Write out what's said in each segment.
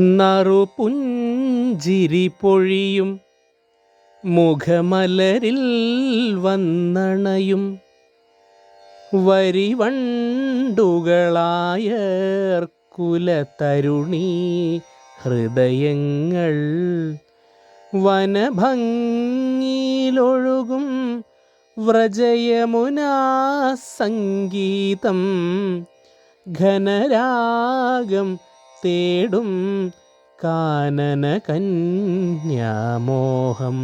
നറുപുഞ്ചിരി പൊഴിയും മുഖമലരിൽ വന്നണയും. വരിവണ്ടുകളായ കുലതരുണി ഹൃദയങ്ങൾ വനഭംഗിയിലൊഴുകും. വ്രജയമുനാ സംഗീതം ഘനരാഗം തേടും കാനന കന്യാമോഹം.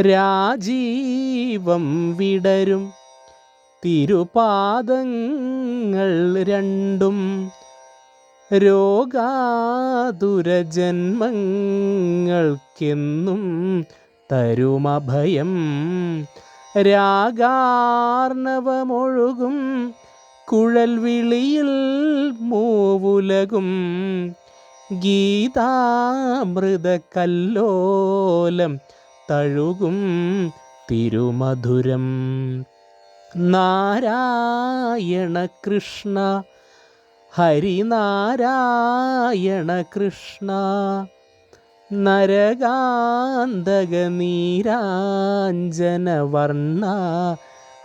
രാജീവം വിടരും തിരുപാദങ്ങൾ രണ്ടും രോഗാതുരജന്മങ്ങൾക്കെന്നും തരുമഭയം. രാഗാർണവമൊഴുകും കുഴൽ വിളിയിൽ മൂവുലകും ഗീതാമൃത കല്ലോലം തഴുകും തിരുമധുരം. നാരായണ കൃഷ്ണ ഹരിനാരായണ കൃഷ്ണ നരകാന്തകനീരാഞ്ജനവർണ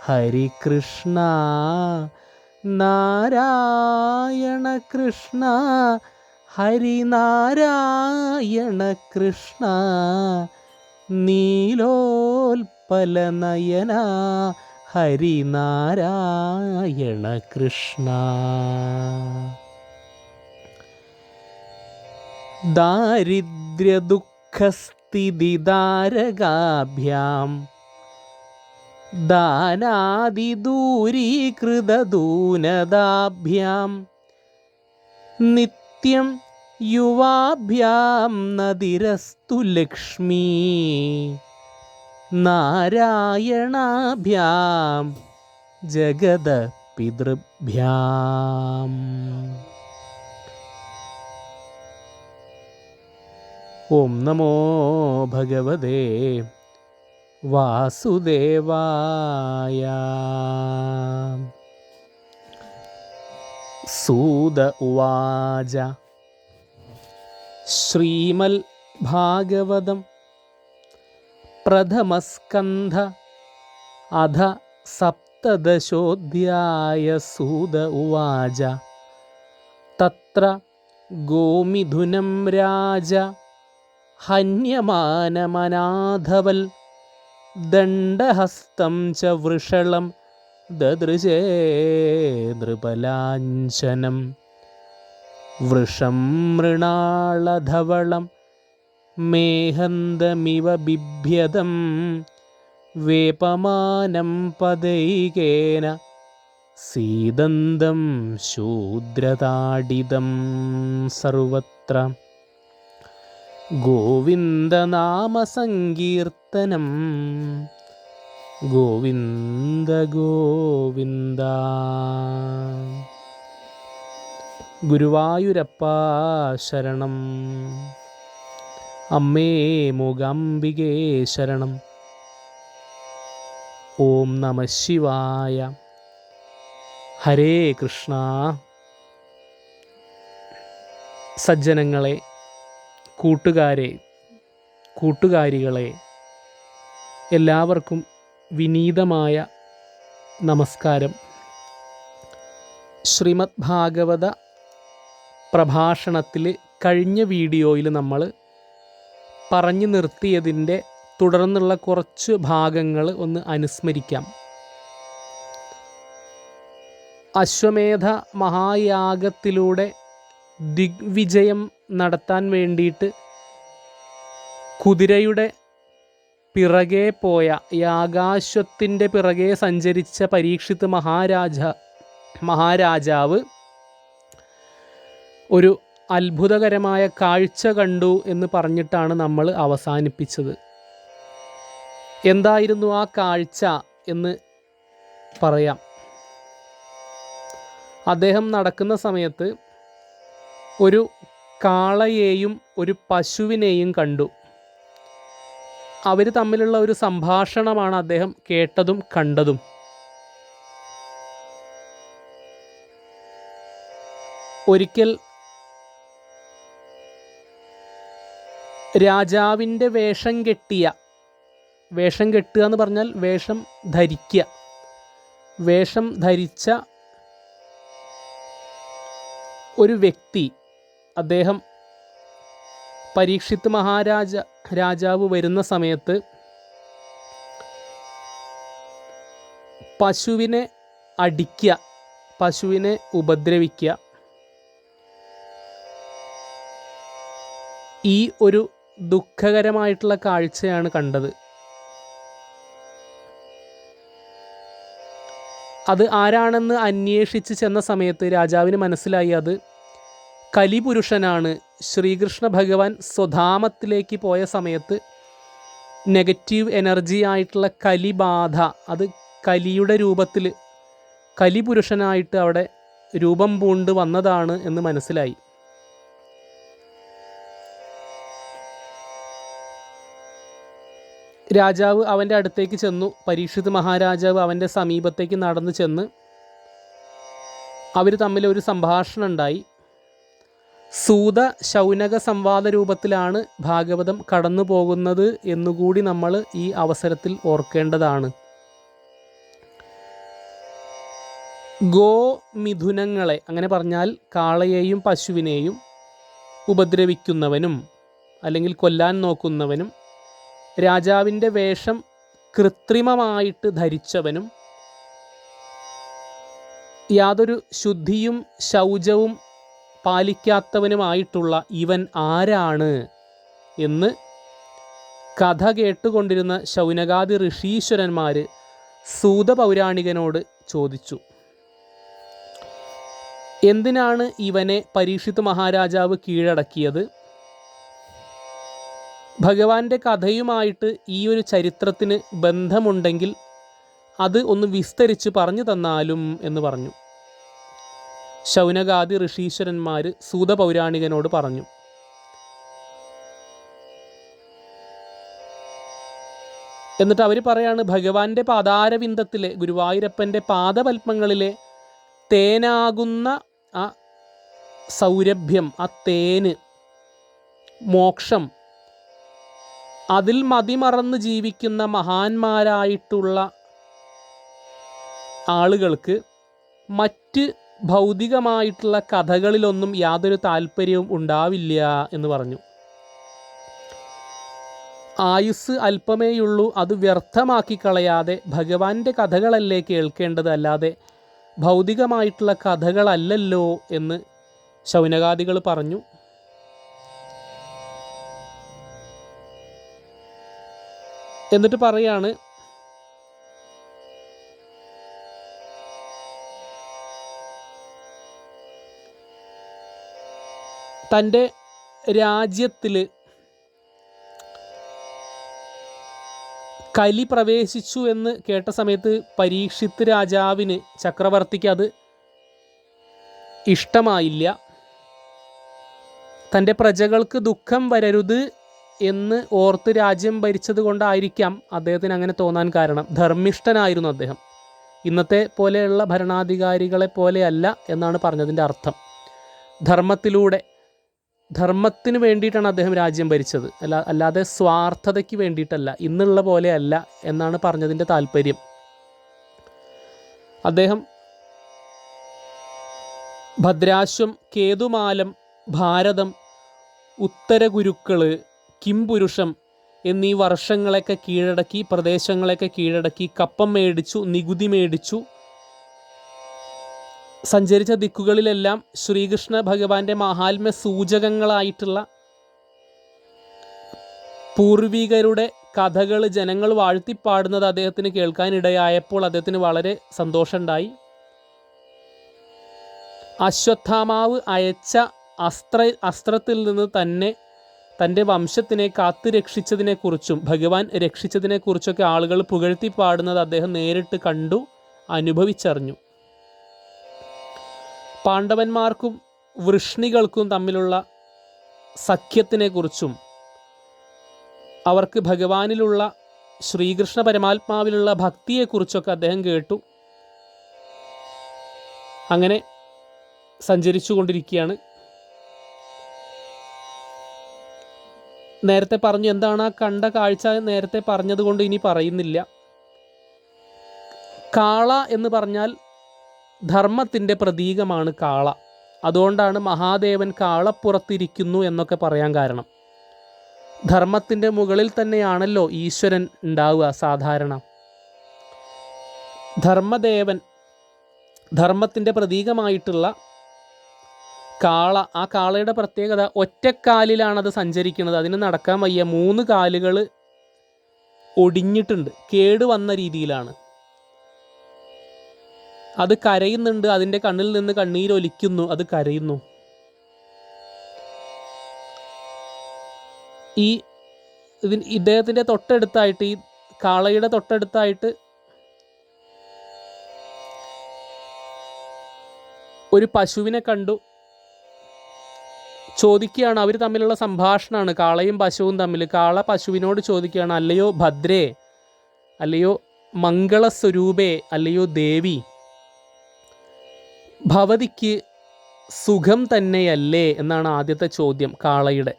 നീരാഞ്ജന ഹരികൃഷ്ണ. നാരായണ കൃഷ്ണ ഹരിനാരായണ കൃഷ്ണ നീലോൽപ്പല നയന ഹരിനാരായണ കൃഷ്ണ. ദാരിദ്ര്യദുഃഖസ്ഥിതിദാരകാഭ്യാം ദാനാദിദൂരീകൃതദൂനതാഭ്യാം നിത്യം യുവാഭ്യാം നദിരസ്തു ലക്ഷ്മീ. നാരായണാഭ്യാം ജഗത പിതൃഭ്യാം ഓം നമോ ഭഗവതേ വാസുദേവായ. സൂത ഉവാച. ശ്രീമൽ ഭാഗവതം. പ്രഥമസ്കന്ധ. അധ സപ്തദശോധ്യായ സൂത ഉവാച. തത്ര ഗോമിഥുനം രാജ. ഹന്യമാനമനാഥവൽ ദണ്ഡഹസ്തം ച വൃഷളം ദദൃശേ നൃപലാഞ്ചനം വൃഷം മൃണാളധവളം മേഹന്തമിവ ബിഭ്യതം വേപമാനം പദൈകേന സീദന്തം ശൂദ്രതാഡിതം സർവത്ര. ഗോവിന്ദനാമസങ്കീർത്തനം. ഗോവിന്ദ ഗോവിന്ദ. ഗുരുവായൂരപ്പ ശരണം. അമ്മേ മൂകാംബികേ ശരണം. ഓം നമ ശിവായ. ഹരേ കൃഷ്ണ. സജ്ജനങ്ങളെ കൂട്ടുകാരെ കൂട്ടുകാരികളെ എല്ലാവർക്കും വിനീതമായ നമസ്കാരം. ശ്രീമദ് ഭാഗവത പ്രഭാഷണത്തിൽ കഴിഞ്ഞ വീഡിയോയിൽ നമ്മൾ പറഞ്ഞു നിർത്തിയതിന്റെ തുടർന്നുള്ള കുറച്ച് ഭാഗങ്ങൾ ഒന്ന് അനുസ്മരിക്കാം. അശ്വമേധ മഹായാഗത്തിലൂടെ ദിഗ്വിജയം നടത്താൻ വേണ്ടിയിട്ട് കുതിരയുടെ പിറകെ പോയ യാഗാശ്വത്തിന്റെ പിറകെ സഞ്ചരിച്ച പരീക്ഷിത്ത് മഹാരാജ മഹാരാജാവ് ഒരു അത്ഭുതകരമായ കാഴ്ച കണ്ടു എന്ന് പറഞ്ഞിട്ടാണ് നമ്മൾ അവസാനിപ്പിച്ചത്. എന്തായിരുന്നു ആ കാഴ്ച എന്ന് പറയാം. അദ്ദേഹം നടക്കുന്ന സമയത്ത് ഒരു കാളയെയും ഒരു പശുവിനെയും കണ്ടു. അവർ തമ്മിലുള്ള ഒരു സംഭാഷണമാണ് അദ്ദേഹം കേട്ടതും കണ്ടതും. ഒരിക്കൽ രാജാവിന്റെ വേഷം കെട്ടിയ വേഷം കെട്ടുക എന്ന് പറഞ്ഞാൽ വേഷം ധരിക്കുക. വേഷം ധരിച്ച ഒരു വ്യക്തി അദ്ദേഹം പരീക്ഷിത് മഹാരാജ രാജാവ് വരുന്ന സമയത്ത് പശുവിനെ അടിക്കുക പശുവിനെ ഉപദ്രവിക്കുക. ഈ ഒരു ദുഃഖകരമായിട്ടുള്ള കാഴ്ചയാണ് കണ്ടത്. അത് ആരാണെന്ന് അന്വേഷിച്ച് ചെന്ന സമയത്ത് രാജാവിന് മനസ്സിലായി അത് കലിപുരുഷനാണ് ശ്രീകൃഷ്ണ ഭഗവാൻ സ്വധാമത്തിലേക്ക് പോയ സമയത്ത് നെഗറ്റീവ് എനർജി ആയിട്ടുള്ള കലിബാധ അത് കലിയുടെ രൂപത്തിൽ കലിപുരുഷനായിട്ട് അവിടെ രൂപം പൂണ്ട് വന്നതാണ് എന്ന് മനസ്സിലായി. രാജാവ് അവന്റെ അടുത്തേക്ക് ചെന്നു. പരീക്ഷിത് മഹാരാജാവ് അവന്റെ സമീപത്തേക്ക് നടന്നു ചെന്ന് അവർ തമ്മിൽ ഒരു സംഭാഷണം ഉണ്ടായി സൂത ശൗനക സംവാദ രൂപത്തിലാണ് ഭാഗവതം കടന്നു പോകുന്നത് എന്നുകൂടി നമ്മൾ ഈ അവസരത്തിൽ ഓർക്കേണ്ടതാണ്. ഗോ മിഥുനങ്ങളെ അങ്ങനെ പറഞ്ഞാൽ കാളയെയും പശുവിനെയും ഉപദ്രവിക്കുന്നവനും അല്ലെങ്കിൽ കൊല്ലാൻ നോക്കുന്നവനും രാജാവിന്റെ വേഷം കൃത്രിമമായിട്ട് ധരിച്ചവനും യാതൊരു ശുദ്ധിയും ശൗചവും പാലിക്കാത്തവനുമായിട്ടുള്ള ഇവൻ ആരാണ് എന്ന് കഥ കേട്ടുകൊണ്ടിരുന്ന ശൗനകാദി ഋഷീശ്വരന്മാർ സൂതപൗരാണികനോട് ചോദിച്ചു. എന്തിനാണ് ഇവനെ പരീക്ഷിത് മഹാരാജാവ് കീഴടക്കിയത്? ഭഗവാന്റെ കഥയുമായിട്ട് ഈ ഒരു ചരിത്രത്തിന് ബന്ധമുണ്ടെങ്കിൽ അത് ഒന്ന് വിസ്തരിച്ച് പറഞ്ഞു തന്നാലും എന്ന് പറഞ്ഞു. ശൗനകാദി ഋഷീശ്വരന്മാർ സൂതപൗരാണികനോട് പറഞ്ഞു. എന്നിട്ട് അവർ പറയാണ് ഭഗവാന്റെ പാതാരവിന്ദത്തിലെ ഗുരുവായൂരപ്പന്റെ പാദപത്മങ്ങളിലെ തേനാകുന്ന ആ സൗരഭ്യം ആ തേന് മോക്ഷം അതിൽ മതിമറന്ന് ജീവിക്കുന്ന മഹാന്മാരായിട്ടുള്ള ആളുകൾക്ക് മറ്റ് ഭൗതികമായിട്ടുള്ള കഥകളിലൊന്നും യാതൊരു താല്പര്യവും ഉണ്ടാവില്ല എന്ന് പറഞ്ഞു. ആയുസ് അല്പമേയുള്ളൂ അത് വ്യർത്ഥമാക്കി കളയാതെ ഭഗവാന്റെ കഥകളല്ലേ കേൾക്കേണ്ടത്? അല്ലാതെ ഭൗതികമായിട്ടുള്ള കഥകളല്ലല്ലോ എന്ന് ശൗനകാദികൾ പറഞ്ഞു. എന്നിട്ട് പറയാണ് തന്റെ രാജ്യത്തിൽ കലി പ്രവേശിച്ചു എന്ന് കേട്ട സമയത്ത് പരീക്ഷിത്ത് രാജാവിന് ചക്രവർത്തിക്ക് അത് ഇഷ്ടമായില്ല. തന്റെ പ്രജകൾക്ക് ദുഃഖം വരരുത് എന്ന് ഓർത്ത് രാജ്യം ഭരിച്ചത് കൊണ്ടായിരിക്കാം അദ്ദേഹത്തിന് അങ്ങനെ തോന്നാൻ കാരണം. ധർമ്മിഷ്ഠനായിരുന്നു അദ്ദേഹം. ഇന്നത്തെ പോലെയുള്ള ഭരണാധികാരികളെ പോലെയല്ല എന്നാണ് പറഞ്ഞതിന്റെ അർത്ഥം. ധർമ്മത്തിലൂടെ ധർമ്മത്തിന് വേണ്ടിയിട്ടാണ് അദ്ദേഹം രാജ്യം ഭരിച്ചത്. അല്ല അല്ലാതെ സ്വാർത്ഥതയ്ക്ക് വേണ്ടിയിട്ടല്ല ഇന്നുള്ള പോലെയല്ല എന്നാണ് പറഞ്ഞതിന്റെ താല്പര്യം. അദ്ദേഹം ഭദ്രാശ്വം കേതുമാലം ഭാരതം ഉത്തരഗുരുക്കൾ കിംപുരുഷം എന്നീ വർഷങ്ങളെയൊക്കെ കീഴടക്കി പ്രദേശങ്ങളെയൊക്കെ കീഴടക്കി കപ്പം മേടിച്ചു നികുതി മേടിച്ചു സഞ്ചരിച്ച ദിക്കുകളിലെല്ലാം ശ്രീകൃഷ്ണ ഭഗവാന്റെ മഹാത്മ്യ സൂചകങ്ങളായിട്ടുള്ള പൂർവികരുടെ കഥകൾ ജനങ്ങൾ വാഴ്ത്തിപ്പാടുന്നത് അദ്ദേഹത്തിന് കേൾക്കാനിടയായപ്പോൾ അദ്ദേഹത്തിന് വളരെ സന്തോഷമുണ്ടായി. അശ്വത്ഥാമാവ് അയച്ച അസ്ത്ര അസ്ത്രത്തിൽ നിന്ന് തന്നെ തന്റെ വംശത്തിനെ കാത്തു രക്ഷിച്ചതിനെക്കുറിച്ചും ഭഗവാൻ രക്ഷിച്ചതിനെക്കുറിച്ചൊക്കെ ആളുകൾ പുകഴ്ത്തി പാടുന്നത് അദ്ദേഹം നേരിട്ട് കണ്ടു അനുഭവിച്ചറിഞ്ഞു. പാണ്ഡവന്മാർക്കും വൃഷ്ണികൾക്കും തമ്മിലുള്ള സഖ്യത്തിനെക്കുറിച്ചും അവർക്ക് ഭഗവാനിലുള്ള ശ്രീകൃഷ്ണ പരമാത്മാവിലുള്ള ഭക്തിയെക്കുറിച്ചൊക്കെ അദ്ദേഹം കേട്ടു. അങ്ങനെ സഞ്ചരിച്ചു കൊണ്ടിരിക്കുകയാണ് നേരത്തെ പറഞ്ഞു എന്താണ് ആ കണ്ട കാഴ്ച നേരത്തെ പറഞ്ഞതുകൊണ്ട് ഇനി പറയുന്നില്ല. കാള എന്ന് പറഞ്ഞാൽ ധർമ്മത്തിന്റെ പ്രതീകമാണ് കാള. അതുകൊണ്ടാണ് മഹാദേവൻ കാളപ്പുറത്തിരിക്കുന്നു എന്നൊക്കെ പറയാൻ കാരണം. ധർമ്മത്തിന്റെ മുകളിൽ തന്നെയാണല്ലോ ഈശ്വരൻ ഉണ്ടാവുക സാധാരണ. ധർമ്മദേവൻ ധർമ്മത്തിന്റെ പ്രതീകമായിട്ടുള്ള കാള ആ കാളയുടെ പ്രത്യേകത ഒറ്റക്കാലിലാണത് സഞ്ചരിക്കുന്നത്. അതിന് നടക്കാൻ വയ്യ മൂന്ന് കാലുകൾ ഒടിഞ്ഞിട്ടുണ്ട്. കേടുവന്ന രീതിയിലാണ്. അത് കരയുന്നുണ്ട് അതിന്റെ കണ്ണിൽ നിന്ന് കണ്ണീരൊലിക്കുന്നു അത് കരയുന്നു. ഈ ഇതിന് ഇദ്ദേഹത്തിന്റെ തൊട്ടടുത്തായിട്ട് ഈ കാളയുടെ തൊട്ടടുത്തായിട്ട് ഒരു പശുവിനെ കണ്ടു. ചോദിക്കുകയാണ് അവർ തമ്മിലുള്ള സംഭാഷണമാണ് കാളയും പശുവും തമ്മിൽ. കാള പശുവിനോട് ചോദിക്കുകയാണ് അല്ലയോ ഭദ്രേ അല്ലയോ മംഗളസ്വരൂപേ അല്ലയോ ദേവി? ഭവതിക്ക് സുഖം തന്നെയല്ലേ എന്നാണ് ആദ്യത്തെ ചോദ്യം കാളയുടെ.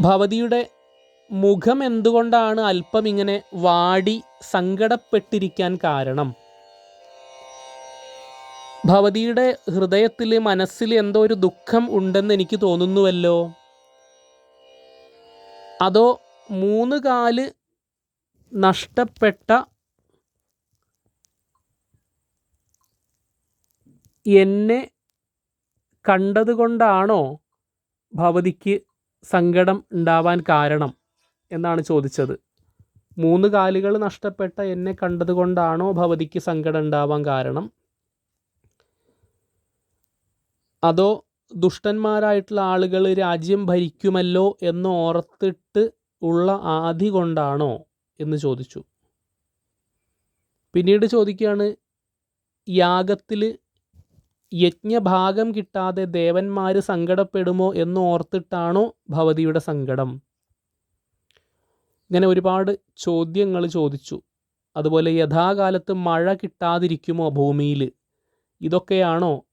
ഭവതിയുടെ മുഖം എന്തുകൊണ്ടാണ് അല്പം ഇങ്ങനെ വാടി സങ്കടപ്പെട്ടിരിക്കാൻ കാരണം? ഭവതിയുടെ ഹൃദയത്തിൽ മനസ്സിൽ എന്തോ ഒരു ദുഃഖം ഉണ്ടെന്ന് എനിക്ക് തോന്നുന്നുവല്ലോ? അതോ മൂന്ന് കാൽ നഷ്ടപ്പെട്ട എന്നെ കണ്ടതുകൊണ്ടാണോ ഭവതിക്ക് സങ്കടം ഉണ്ടാവാൻ കാരണം എന്നാണ് ചോദിച്ചത്. മൂന്ന് കാലുകൾ നഷ്ടപ്പെട്ട എന്നെ കണ്ടതുകൊണ്ടാണോ ഭവതിക്ക് സങ്കടം ഉണ്ടാവാൻ കാരണം? അതോ ദുഷ്ടന്മാരായിട്ടുള്ള ആളുകൾ രാജ്യം ഭരിക്കുമല്ലോ എന്ന് ഓർത്തിട്ട് ഉള്ള ആധി കൊണ്ടാണോ എന്ന് ചോദിച്ചു. പിന്നീട് ചോദിക്കുകയാണ് യാഗത്തിൽ യജ്ഞഭാഗം കിട്ടാതെ ദേവന്മാർ സങ്കടപ്പെടുമോ എന്ന് ഓർത്തിട്ടാണോ ഭവതിയുടെ സങ്കടം? ഇങ്ങനെ ഒരുപാട് ചോദ്യങ്ങൾ ചോദിച്ചു. അതുപോലെ യഥാകാലത്ത് മഴ കിട്ടാതിരിക്കുമോ ഭൂമിയിൽ ഇതൊക്കെയാണോ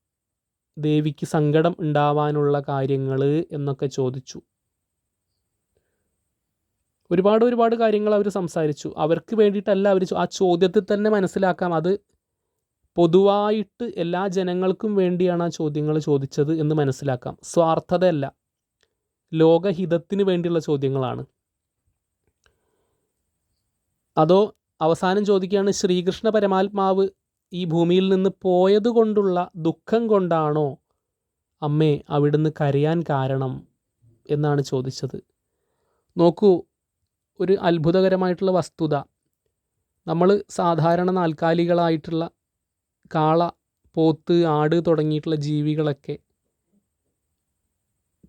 ദേവിക്ക് സങ്കടം ഉണ്ടാവാനുള്ള കാര്യങ്ങൾ എന്നൊക്കെ ചോദിച്ചു. ഒരുപാട് ഒരുപാട് കാര്യങ്ങൾ അവർ സംസാരിച്ചു. അവർക്ക് വേണ്ടിയിട്ടല്ല അവർ ആ ചോദ്യത്തിൽ തന്നെ മനസ്സിലാക്കാം. അത് പൊതുവായിട്ട് എല്ലാ ജനങ്ങൾക്കും വേണ്ടിയാണ് ആ ചോദ്യങ്ങൾ ചോദിച്ചത് എന്ന് മനസ്സിലാക്കാം. സ്വാർത്ഥതയല്ല. ലോകഹിതത്തിന് വേണ്ടിയുള്ള ചോദ്യങ്ങളാണ്. അതോ അവസാനം ചോദിക്കുകയാണ് ശ്രീകൃഷ്ണ പരമാത്മാവ് ഈ ഭൂമിയിൽ നിന്ന് പോയതുകൊണ്ടുള്ള ദുഃഖം കൊണ്ടാണോ അമ്മേ അവിടുന്ന് കരയാൻ കാരണം എന്നാണ് ചോദിച്ചത്. നോക്കൂ ഒരു അത്ഭുതകരമായിട്ടുള്ള വസ്തുത. നമ്മൾ സാധാരണ നാൽക്കാലികളായിട്ടുള്ള കാള പോത്ത് ആട് തുടങ്ങിയിട്ടുള്ള ജീവികളൊക്കെ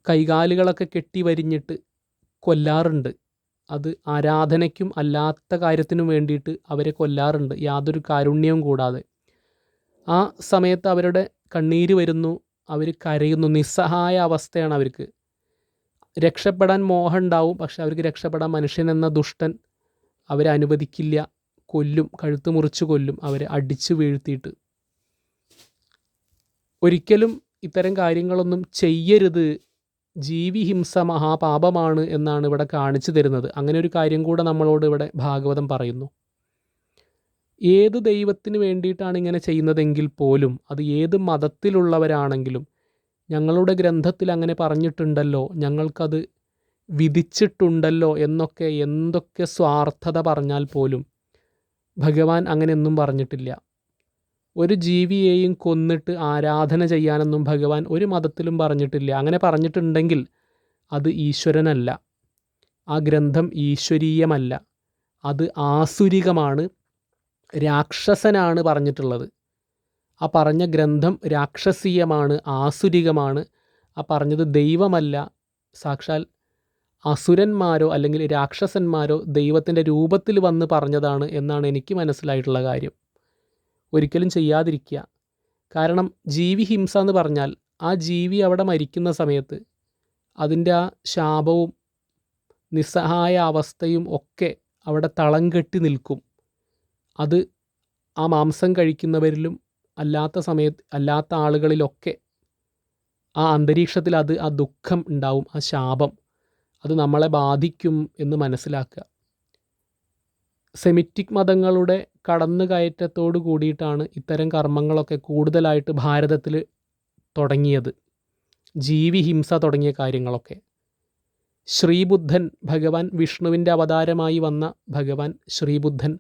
കൈകാലുകളൊക്കെ കെട്ടി വരിഞ്ഞിട്ട് കൊല്ലാറുണ്ട്. അത് ആരാധനയ്ക്കും അല്ലാത്ത കാര്യത്തിനും വേണ്ടിയിട്ട് അവരെ കൊല്ലാറുണ്ട്. യാതൊരു കാരുണ്യവും കൂടാതെ. ആ സമയത്ത് അവരുടെ കണ്ണീര് വരുന്നു. അവർ കരയുന്നു. നിസ്സഹായ അവസ്ഥയാണ് അവർക്ക്. രക്ഷപ്പെടാൻ മോഹം ഉണ്ടാവും. പക്ഷെ അവർക്ക് രക്ഷപ്പെടാൻ മനുഷ്യൻ എന്ന ദുഷ്ടൻ അവരെ അനുവദിക്കില്ല. കൊല്ലും കഴുത്ത് മുറിച്ച് കൊല്ലും അവരെ അടിച്ചു വീഴ്ത്തിയിട്ട്. ഒരിക്കലും ഇത്തരം കാര്യങ്ങളൊന്നും ചെയ്യരുത്. ജീവിഹിംസ മഹാപാപമാണ് എന്നാണ് ഇവിടെ കാണിച്ചു തരുന്നത്. അങ്ങനെ ഒരു കാര്യം കൂടെ നമ്മളോട് ഇവിടെ ഭാഗവതം പറയുന്നു. ഏത് ദൈവത്തിന് വേണ്ടിയിട്ടാണ് ഇങ്ങനെ ചെയ്യുന്നതെങ്കിൽ പോലും അത് ഏത് മതത്തിലുള്ളവരാണെങ്കിലും ഞങ്ങളുടെ ഗ്രന്ഥത്തിൽ അങ്ങനെ പറഞ്ഞിട്ടുണ്ടല്ലോ ഞങ്ങൾക്കത് വിധിച്ചിട്ടുണ്ടല്ലോ എന്നൊക്കെ എന്തൊക്കെ സ്വാർത്ഥത പറഞ്ഞാൽ പോലും ഭഗവാൻ അങ്ങനെയൊന്നും പറഞ്ഞിട്ടില്ല. ഒരു ജീവിയെയും കൊന്നിട്ട് ആരാധന ചെയ്യാനൊന്നും ഭഗവാൻ ഒരു മതത്തിലും പറഞ്ഞിട്ടില്ല. അങ്ങനെ പറഞ്ഞിട്ടുണ്ടെങ്കിൽ അത് ഈശ്വരനല്ല. ആ ഗ്രന്ഥം ഈശ്വരീയമല്ല. അത് ആസുരികമാണ് രാക്ഷസനാണ് പറഞ്ഞിട്ടുള്ളത്. ആ പറഞ്ഞ ഗ്രന്ഥം രാക്ഷസീയമാണ് ആസുരികമാണ്. ആ പറഞ്ഞത് ദൈവമല്ല. സാക്ഷാൽ അസുരന്മാരോ അല്ലെങ്കിൽ രാക്ഷസന്മാരോ ദൈവത്തിന്റെ രൂപത്തിൽ വന്ന് പറഞ്ഞതാണ് എന്നാണ് എനിക്ക് മനസ്സിലായിട്ടുള്ള കാര്യം. ഒരിക്കലും ചെയ്യാതിരിക്കുക. കാരണം ജീവി ഹിംസ എന്ന് പറഞ്ഞാൽ ആ ജീവി അവിടെ മരിക്കുന്ന സമയത്ത് അതിന്റെ ആ ശാപവും നിസ്സഹായ അവസ്ഥയും ഒക്കെ അവിടെ തളം കെട്ടി നിൽക്കും. അത് ആ മാംസം കഴിക്കുന്നവരിലും അല്ലാത്ത സമയത്ത് അല്ലാത്ത ആളുകളിലൊക്കെ ആ അന്തരീക്ഷത്തിൽ അത് ആ ദുഃഖം ഉണ്ടാവും ആ ശാപം അത് നമ്മളെ ബാധിക്കും എന്ന് മനസ്സിലാക്കുക. സെമിറ്റിക് മതങ്ങളുടെ കടന്നുകയറ്റത്തോട് കൂടിയിട്ടാണ് ഇത്തരം കർമ്മങ്ങളൊക്കെ കൂടുതലായിട്ട് ഭാരതത്തിൽ തുടങ്ങിയത്. ജീവിഹിംസ തുടങ്ങിയ കാര്യങ്ങളൊക്കെ. ശ്രീബുദ്ധൻ ഭഗവാൻ വിഷ്ണുവിന്റെ അവതാരമായി വന്ന ഭഗവാൻ ശ്രീബുദ്ധൻ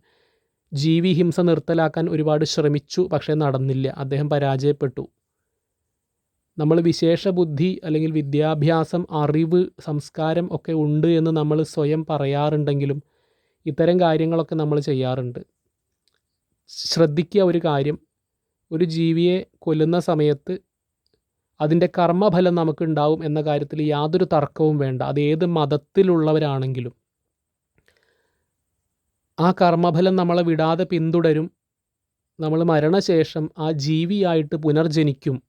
ജീവിഹിംസ നിർത്തലാക്കാൻ ഒരുപാട് ശ്രമിച്ചു പക്ഷേ നടന്നില്ല. അദ്ദേഹം പരാജയപ്പെട്ടു. നമ്മൾ വിശേഷ ബുദ്ധി അല്ലെങ്കിൽ വിദ്യാഭ്യാസം അറിവ് സംസ്കാരം ഒക്കെ ഉണ്ട് എന്ന് നമ്മൾ സ്വയം പറയാറുണ്ടെങ്കിലും ഇത്തരം കാര്യങ്ങളൊക്കെ നമ്മൾ ചെയ്യാറുണ്ട്. ശ്രദ്ധിക്കുക ഒരു കാര്യം. ഒരു ജീവിയെ കൊല്ലുന്ന സമയത്ത് അതിന്റെ കർമ്മഫലം നമുക്കുണ്ടാവും എന്ന കാര്യത്തിൽ യാതൊരു തർക്കവും വേണ്ട. അത് ഏത് മതത്തിലുള്ളവരാണെങ്കിലും. ആ കർമ്മഫലം നമ്മളെ വിടാതെ പിന്തുടരും. നമ്മൾ മരണശേഷം ആ ജീവിയായിട്ട് പുനർജനിക്കും.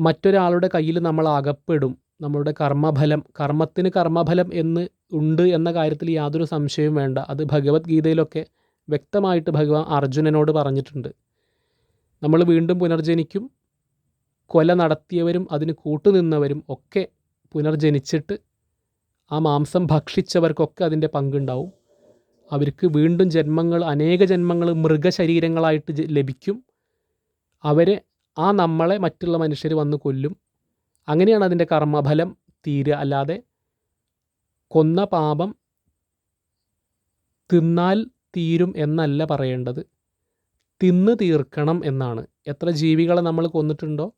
മറ്റൊരാളുടെ കയ്യിൽ നമ്മൾ അകപ്പെടും. നമ്മളുടെ കർമ്മഫലം കർമ്മത്തിന് കർമ്മഫലം എന്ന് ഉണ്ട് എന്ന കാര്യത്തിൽ യാതൊരു സംശയവും വേണ്ട. അത് ഭഗവത്ഗീതയിലൊക്കെ വ്യക്തമായിട്ട് ഭഗവാൻ അർജുനനോട് പറഞ്ഞിട്ടുണ്ട്. നമ്മൾ വീണ്ടും പുനർജനിക്കും. കൊല നടത്തിയവരും അതിന് കൂട്ടുനിന്നവരും ഒക്കെ പുനർജനിച്ചിട്ട് ആ മാംസം ഭക്ഷിച്ചവർക്കൊക്കെ അതിന്റെ പങ്കുണ്ടാവും. അവർക്ക് വീണ്ടും ജന്മങ്ങൾ അനേക ജന്മങ്ങൾ മൃഗശരീരങ്ങളായിട്ട് ലഭിക്കും. അവരെ ആ നമ്മളെ മറ്റുള്ള മനുഷ്യർ വന്ന് കൊല്ലും. അങ്ങനെയാണ് അതിന്റെ കർമ്മഫലം തീരുക. അല്ലാതെ കൊന്ന പാപം തിന്നാൽ തീരും എന്നല്ല പറയേണ്ടത്. തിന്ന് തീർക്കണം എന്നാണ്. എത്ര ജീവികളെ നമ്മൾ കൊന്നിട്ടുണ്ടോ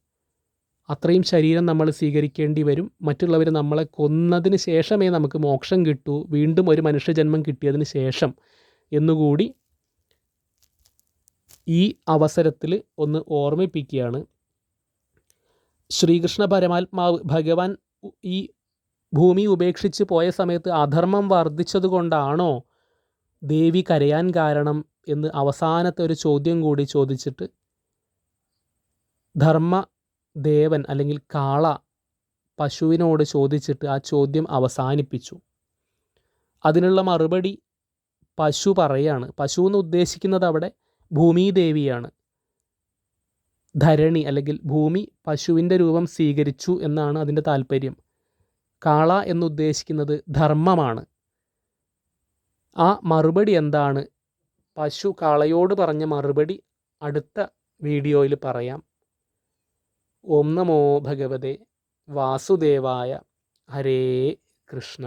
അത്രയും ശരീരം നമ്മൾ സ്വീകരിക്കേണ്ടി വരും. മറ്റുള്ളവർ നമ്മളെ കൊന്നതിന് ശേഷമേ നമുക്ക് മോക്ഷം കിട്ടൂ. വീണ്ടും ഒരു മനുഷ്യജന്മം കിട്ടിയതിന് ശേഷം എന്നുകൂടി ഈ അവസരത്തിൽ ഒന്ന് ഓർമ്മിപ്പിക്കുകയാണ്. ശ്രീകൃഷ്ണ പരമാത്മാവ് ഭഗവാൻ ഈ ഭൂമി ഉപേക്ഷിച്ച് പോയ സമയത്ത് അധർമ്മം വർദ്ധിച്ചതുകൊണ്ടാണോ ദേവി കരയാൻ കാരണം എന്ന് അവസാനത്തെ ഒരു ചോദ്യം കൂടി ചോദിച്ചിട്ട് ധർമ്മ ദേവൻ അല്ലെങ്കിൽ കാള പശുവിനോട് ചോദിച്ചിട്ട് ആ ചോദ്യം അവസാനിപ്പിച്ചു. അതിനുള്ള മറുപടി പശു പറയാണ്. പശു എന്ന് ഉദ്ദേശിക്കുന്നത് അവിടെ ഭൂമിദേവിയാണ്. ധരണി അല്ലെങ്കിൽ ഭൂമി പശുവിന്റെ രൂപം സ്വീകരിച്ചു എന്നാണ് അതിന്റെ താല്പര്യം. കാള എന്നുദ്ദേശിക്കുന്നത് ധർമ്മമാണ്. ആ മറുപടി എന്താണ്? പശു കാളയോട് പറഞ്ഞ മറുപടി അടുത്ത വീഡിയോയിൽ പറയാം. ഓം നമോ ഭഗവതേ. വാസുദേവായ ഹരേ കൃഷ്ണ.